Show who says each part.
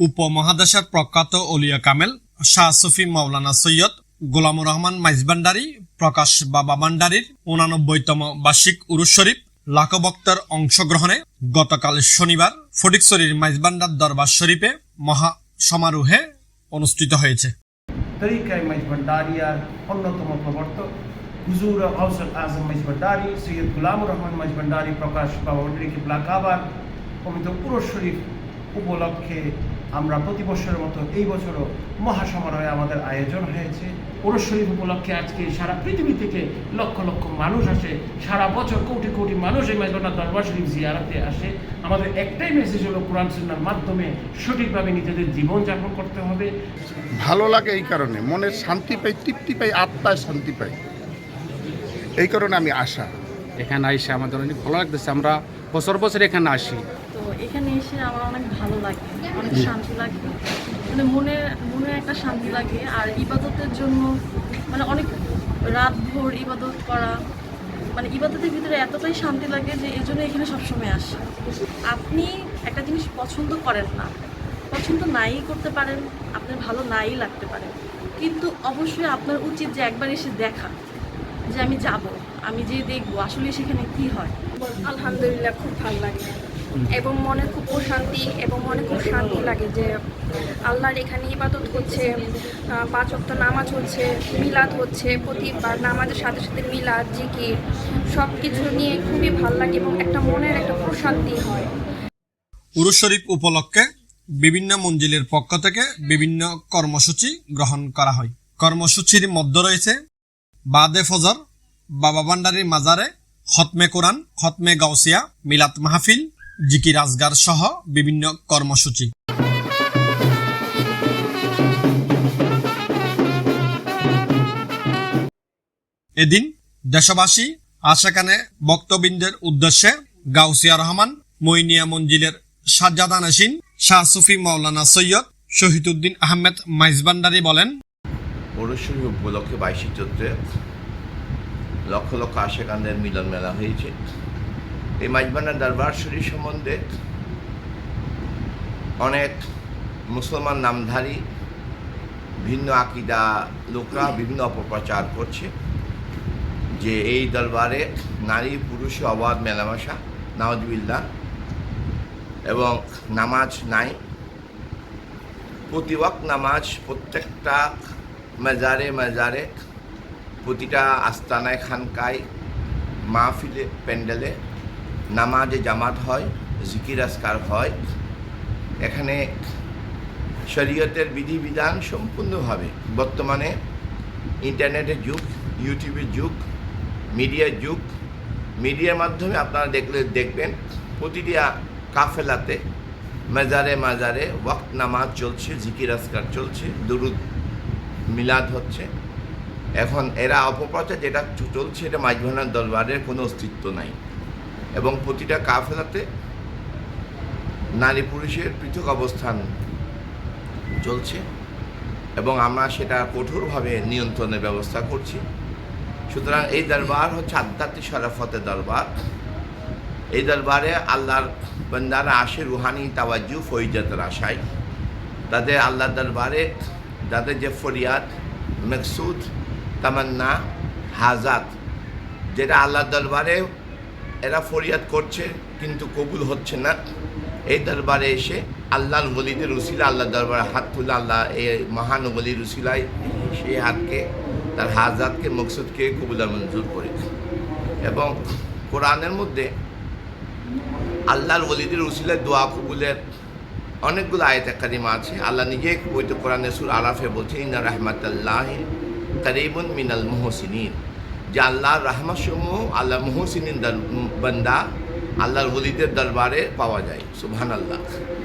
Speaker 1: উপমহাদেশের প্রখ্যাত অলিয়া কামেল, শাহ সুফি মাওলানা সৈয়দ গোলামুর রহমান মাইজবান্ডারি, প্রকাশ বাবা ভান্ডারির উনানব্বইতম বার্ষিক উরুস শরীফ লাখো ভক্তের অংশগ্রহণে গতকাল শনিবার ফটিকছড়ির মাইজবান্ডার দরবার শরীফে মহা সমারোহে অনুষ্ঠিত হয়েছে।
Speaker 2: তরিকায় মাইজবান্ডারিয়ার অন্যতম প্রবর্তক হুজুর গৌসুল আজম মাইজবান্ডারি, সৈয়দ গুলামুর রহমান মাইজবান্ডারি, প্রকাশ বাবাউদ্দিন কিবলা কাবার পবিত্র পুরুষ শরীফ উপলক্ষে আমরা প্রতি বছরের মতো এই বছরও মহাসমারোহে আমাদের আয়োজন হয়েছে। শরীফ উপলক্ষে আজকে সারা পৃথিবী থেকে লক্ষ লক্ষ মানুষ আসে। সারা বছর কোটি কোটি মানুষ এই মাইজবান্ডার দরবার শরীফ জিয়ারাতে আসে। আমাদের একটাই মেসেজ হলো কোরআন সুন্নার মাধ্যমে সঠিকভাবে নিজেদের জীবনযাপন করতে হবে।
Speaker 3: ভালো লাগে এই কারণে। মনের শান্তি পাই তৃপ্তি পাই আত্মায় শান্তি পাই। এই কারণে আমি আশা।
Speaker 4: এখানে আইসে আমাদের অনেক ভালো লাগতেছে। আমরা বছর বছর এখানে আসি।
Speaker 5: এখানে এসে আমার অনেক ভালো লাগে অনেক শান্তি লাগে। মানে মনে মনে একটা শান্তি লাগে। আর ইবাদতের জন্য মানে অনেক রাত ভোর ইবাদত করা মানে ইবাদতের ভিতরে এতটাই শান্তি লাগে যে এই জন্য এখানে সবসময় আসে। আপনি একটা জিনিস পছন্দ করেন না পছন্দ নাই করতে পারেন আপনার ভালো নাই লাগতে পারে। কিন্তু অবশ্যই আপনার উচিত যে একবার এসে দেখা যে আমি যাব আমি যে দেখব আসলে সেখানে কি হয়।
Speaker 6: আলহামদুলিল্লাহ খুব ভালো লাগে। এবং মনে খুব প্রশান্তি এবং মনে খুব শান্তি লাগে যে আল্লাহর এখানে ইবাদত হচ্ছে পাঁচ ওয়াক্ত নামাজ হচ্ছে, মিলাদ হচ্ছে, প্রতিবার নামাজের সাথে সাথে মিলাদ, জিকির সব কিছু নিয়ে খুবই ভালো লাগে এবং একটা মনের একটা প্রশান্তি হয়।
Speaker 1: উরুস শরীফ উপলক্ষে বিভিন্ন মঞ্জিলের পক্ষ থেকে বিভিন্ন কর্মসূচি গ্রহণ করা হয়। কর্মসূচির মধ্যে রয়েছে বাদে ফজর, বাবা ভান্ডারির মাজারে খতমে কোরআন, খতমে গাউসিয়া মিলাত মাহফিল জিকির আজগার সহ বিভিন্ন কর্মসূচি। এদিন দেশবাসী আশাকানে বক্তবৃন্দের উদ্দেশ্যে গাউসিয়া রহমান মইনিয়া মঞ্জিলের সাজ্জাদা নাসিন, শাহ সুফি মাওলানা সৈয়দ শহীদুদ্দিন আহমেদ মাইজবান্ডারি বলেন
Speaker 7: পৌরশরী উপলক্ষে বাইশে চৈত্রে লক্ষ লক্ষ আশেকানদের মিলন মেলা হয়েছে। এই মাইজবান্ডার দরবার শরীফ সম্বন্ধে অনেক মুসলমান নামধারী, ভিন্ন আকিদা লোকরা বিভিন্ন অপপ্রচার করছে যে এই দরবারে নারী, পুরুষে, অবাধ মেলামেশা নওয়াজবিল্লা এবং নামাজ নাই। প্রতি ওয়াক্ত নামাজ প্রত্যেকটা মেজারে মেজারে, প্রতিটা আস্তানায়, খানকায়, মাহফিলে, প্যান্ডেলে নামাজে জামাত হয়, জিকির আসকার হয়। এখানে শরীয়তের বিধিবিধান সম্পূর্ণভাবে বর্তমানে ইন্টারনেটের যুগ, ইউটিউবের যুগ, মিডিয়ার যুগ। মিডিয়ার মাধ্যমে আপনারা দেখলে দেখবেন, প্রতিটি কাফেলাতে মাজারে মাজারে ওয়াক্ত নামাজ চলছে, জিকির আসকার চলছে, দুরুদ মিলাদ হচ্ছে। এখন এরা অপপ্রচার যেটা চলছে, এটা মাঝভানার দরবারের কোনো অস্তিত্ব নাই। এবং প্রতিটা কাফেলাতে নারী পুরুষের পৃথক অবস্থান চলছে এবং আমরা সেটা কঠোরভাবে নিয়ন্ত্রণের ব্যবস্থা করছি। সুতরাং এই দরবার হচ্ছে আধ্যাত্মিক শরাফতের দরবার। এই দরবারে আল্লাহর বন্দারা আসে রুহানি, তাওয়াজ্জু ফৈজাতের আশায় তাদের আল্লাহ দরবারে তাদের যে ফরিয়াদ, মকসুদ, তামান্না, হাজাত, যেটা আল্লাহ দরবারে এরা ফরিয়াদ করছে, কিন্তু কবুল হচ্ছে না। এই দরবারে এসে আল্লাহর বলিদের রুসিলা আল্লাহ দরবারে হাত তুলে আল্লাহ এই মহান বলির রুসিলায় সেই হাতকে, তার হাজাতকে, মকসুদকে কবুলা মঞ্জুর করে এবং কোরআনের মধ্যে আল্লাহর ওলিদের উসিলের দোয়া কবুলের অনেকগুলো আয়ত কারিমা আছে। আল্লাহ নিজে পবিত্র কোরআনে সুর আরাফে বলছে ইনা রহমাতাল্লাহ করিবুন মিনাল মুহসিনিন। যে আল্লাহর রহমাসমূহ আল্লাহ মোহসিনের বান্দা আল্লাহর ওলিদের দরবারে পাওয়া যায়। সুবহান আল্লাহ